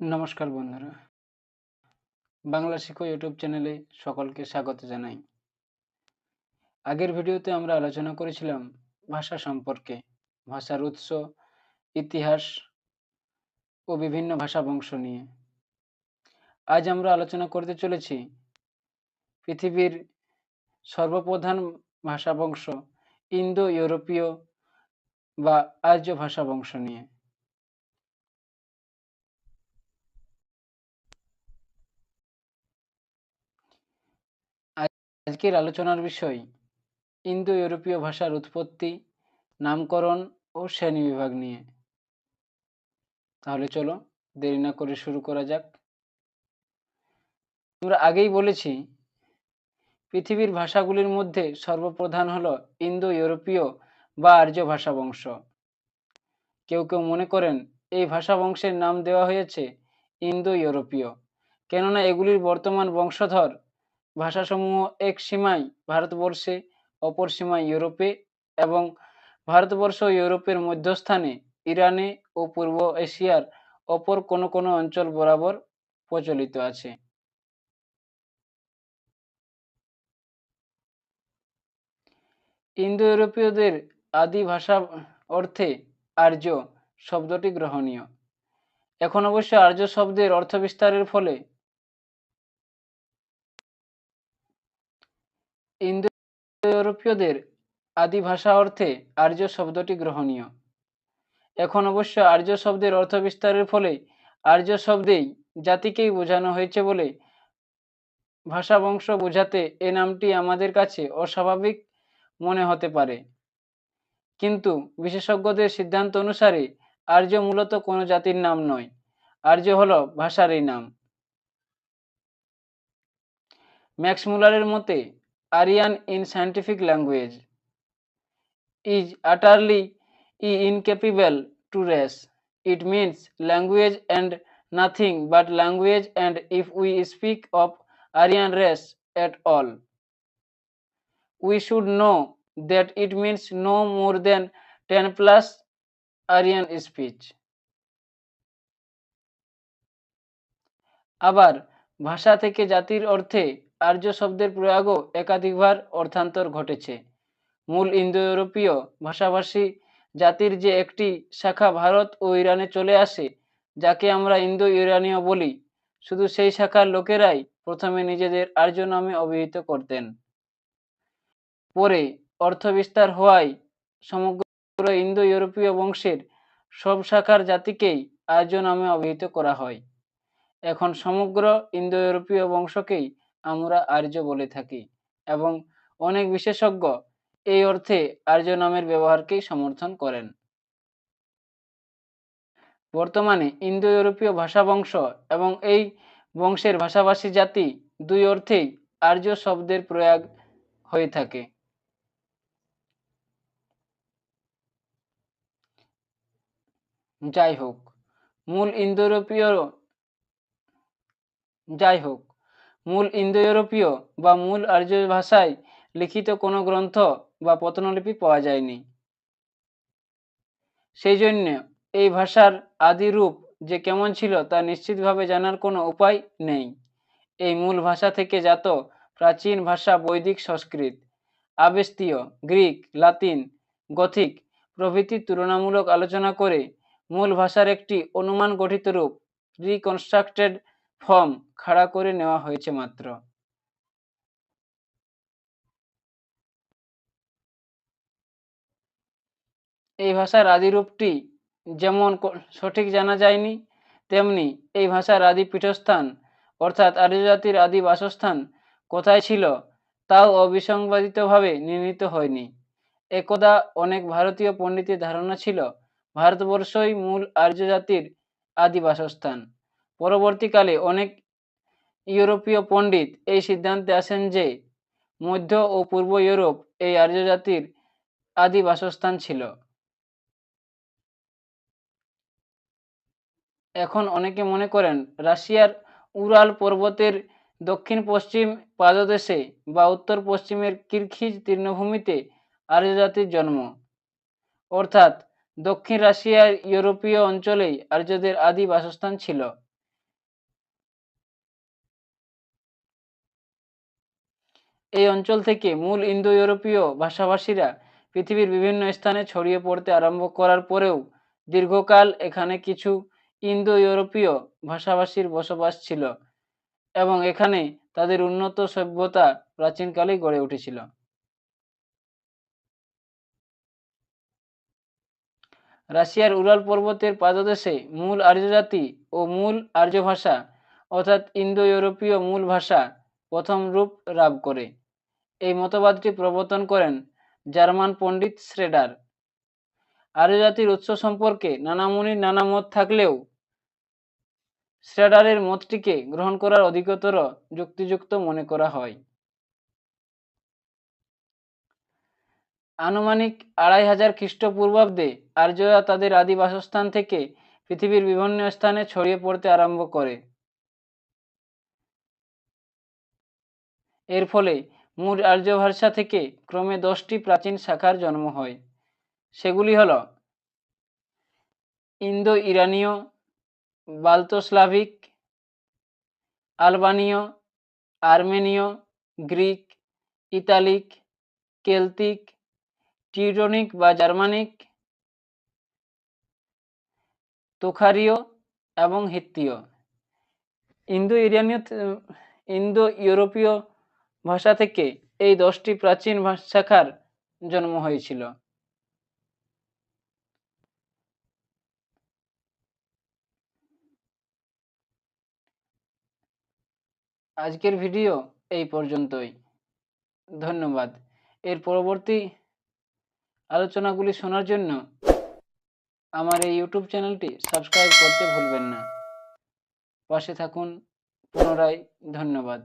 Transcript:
নমস্কার বন্ধুরা। বাংলা শিখো ইউটিউব চ্যানেলে সকলকে স্বাগত জানাই। আগের ভিডিওতে আমরা আলোচনা করেছিলাম ভাষা সম্পর্কে। ভাষার উৎস, ইতিহাস ও বিভিন্ন ভাষা বংশ নিয়ে। আজ আমরা আলোচনা করতে চলেছি পৃথিবীর সর্বপ্রধান ভাষা বংশ ইন্দো ইউরোপীয় বা আর্য ভাষা বংশ নিয়ে। আজকের আলোচনার বিষয় ইন্দো ইউরোপীয় ভাষার উৎপত্তি, নামকরণ ও শ্রেণি বিভাগ নিয়ে। তাহলে চলো, দেরি না করে শুরু করা যাক। আমরা আগেই বলেছি, পৃথিবীর ভাষাগুলির মধ্যে সর্বপ্রধান হলো ইন্দো ইউরোপীয় বা আর্য ভাষা বংশ। কেউ কেউ মনে করেন, এই ভাষা বংশের নাম দেওয়া হয়েছে ইন্দো ইউরোপীয় কেননা এগুলির বর্তমান বংশধর ভাষাসমূহ এক সীমায় ভারতবর্ষে, অপর সীমায় ইউরোপে এবং ভারতবর্ষ ইউরোপের মধ্যস্থানে ইরানে ও পূর্ব এশিয়ার অপর কোনো কোনো অঞ্চল বরাবর প্রচলিত আছে। ইন্দো ইউরোপীয়দের আদি ভাষা অর্থে আর্য শব্দটি গ্রহণীয়। এখন অবশ্য আর্য শব্দের অর্থ বিস্তারের ফলে ইন্দো ইউরোপীয়দের আদি ভাষা অর্থে আর্য শব্দটি গ্রহণীয়। এখন অবশ্য আর্য শব্দের অর্থ বিস্তারের ফলে আর্য শব্দেই জাতিকেই বোঝানো হয়েছে বলে ভাষা বংশ বোঝাতে এ নামটি আমাদের কাছে অস্বাভাবিক মনে হতে পারে। কিন্তু বিশেষজ্ঞদের সিদ্ধান্ত অনুসারে আর্য মূলত কোনো জাতির নাম নয়, আর্য হল ভাষার এই নাম। ম্যাক্স মুলারের মতে Aryan in scientific language is utterly incapable to race. It means language and nothing but language and if we speak of Aryan race at all, we should know that it means no more than 10 plus Aryan speech. আবার ভাষা থেকে জাতির অর্থে আর্য শব্দের প্রয়োগও একাধিকবার অর্থান্তর ঘটেছে। মূল Indo ইউরোপীয় ভাষাভাষী জাতির যে একটি শাখা ভারত ও ইরানে চলে আসে, যাকে আমরা ইন্দো ইরানীয় বলি, শুধু সেই শাখার লোকেরাই প্রথমে নিজেদের আর্য নামে অভিহিত করতেন। পরে অর্থ বিস্তার হওয়ায় সমগ্র ইন্দো ইউরোপীয় বংশের সব শাখার জাতিকেই আর্য নামে অভিহিত করা হয়। এখন সমগ্র ইন্দো ইউরোপীয় বংশকেই আমরা আর্য বলে থাকি এবং অনেক বিশেষজ্ঞ এই অর্থে আর্য নামের ব্যবহারকেই সমর্থন করেন। বর্তমানে ইন্দো ইউরোপীয় ভাষা বংশ এবং এই বংশের ভাষাভাষী জাতি দুই অর্থেই আর্য শব্দের প্রয়োগ হয়ে থাকে। যাই হোক, মূল ইন্দো ইউরোপীয় যাই হোক মূল ইন্দো ইউরোপীয় বা মূল আর্য ভাষায় লিখিত কোনো গ্রন্থ বা পতনলিপি পাওয়া যায়নি। সেই জন্য এই ভাষার আদি রূপ যে কেমন ছিল তা নিশ্চিতভাবে জানার কোনো উপায় নেই। এই মূল ভাষা থেকে জাত প্রাচীন ভাষা বৈদিক সংস্কৃত আবেস্তীয় গ্রিক, লাতিন, গথিক প্রভৃতির তুলনামূলক আলোচনা করে মূল ভাষার একটি অনুমান গঠিত রূপ রিকনস্ট্রাক্টেড ফর্ম খাড়া করে নেওয়া হয়েছে মাত্র। এই ভাষার আদিরূপটি যেমন সঠিক জানা যায়নি, তেমনি এই ভাষার আদি পীঠস্থান, অর্থাৎ আর্য জাতির আদি বাসস্থান কোথায় ছিল, তাও অবিসংবাদিতভাবে নির্ণীত হয়নি। একদা অনেক ভারতীয় পণ্ডিতের ধারণা ছিল, ভারতবর্ষই মূল আর্য জাতির আদি বাসস্থান। পরবর্তীকালে অনেক ইউরোপীয় পণ্ডিত এই সিদ্ধান্তে আসেন যে মধ্য ও পূর্ব ইউরোপ এই আর্য জাতির আদি বাসস্থান ছিল। এখন অনেকে মনে করেন রাশিয়ার উরাল পর্বতের দক্ষিণ পশ্চিম পাদদেশে বা উত্তর পশ্চিমের কিরখিজ তৃণভূমিতে আর্য জাতির জন্ম। অর্থাৎ দক্ষিণ রাশিয়ার ইউরোপীয় অঞ্চলেই আর্যদের আদি বাসস্থান ছিল। এই অঞ্চল থেকে মূল ইন্দো ইউরোপীয় ভাষাভাষীরা পৃথিবীর বিভিন্ন স্থানে ছড়িয়ে পড়তে আরম্ভ করার পরেও দীর্ঘকাল এখানে কিছু ইন্দো ইউরোপীয় ভাষাভাষীর বসবাস ছিল এবং এখানে তাদের উন্নত সভ্যতা প্রাচীনকালেই গড়ে উঠেছিল। রাশিয়ার উরাল পর্বতের পাদদেশে মূল আর্যজাতি ও মূল আর্য ভাষা অর্থাৎ ইন্দো ইউরোপীয় মূল ভাষা প্রথম রূপ লাভ করে। এই মতবাদটি প্রবর্তন করেন জার্মান পণ্ডিত শ্রেডার। আর্য জাতির উৎস সম্পর্কে নানা মুনির নানা মত থাকলেও শ্রেডারের মতটিকে গ্রহণ করার অধিকতর যুক্তিযুক্ত মনে করা হয়। আনুমানিক আড়াই হাজার খ্রিস্টপূর্বাব্দে আর্যরা তাদের আদি বাসস্থান থেকে পৃথিবীর বিভিন্ন স্থানে ছড়িয়ে পড়তে আরম্ভ করে। এর ফলে মূল আর্য ভাষা থেকে ক্রমে দশটি প্রাচীন শাখার জন্ম হয়। সেগুলি হল ইন্দো ইরানীয় বাল্তোস্লাভিক, আলবানীয়, আর্মেনীয়, গ্রিক, ইতালিক, কেলতিক, টিউটনিক বা জার্মানিক, তোখারীয় এবং হিত্তীয়। ইন্দো ইরানীয় ইন্দো ইউরোপীয় ভাষা থেকে এই দশটি প্রাচীন শাখার জন্ম হয়েছিল। আজকের ভিডিও এই পর্যন্তই। ধন্যবাদ। এর পরবর্তী আলোচনাগুলি শোনার জন্য আমার এই ইউটিউব চ্যানেলটি সাবস্ক্রাইব করতে ভুলবেন না। পাশে থাকুন। পুনরায় ধন্যবাদ।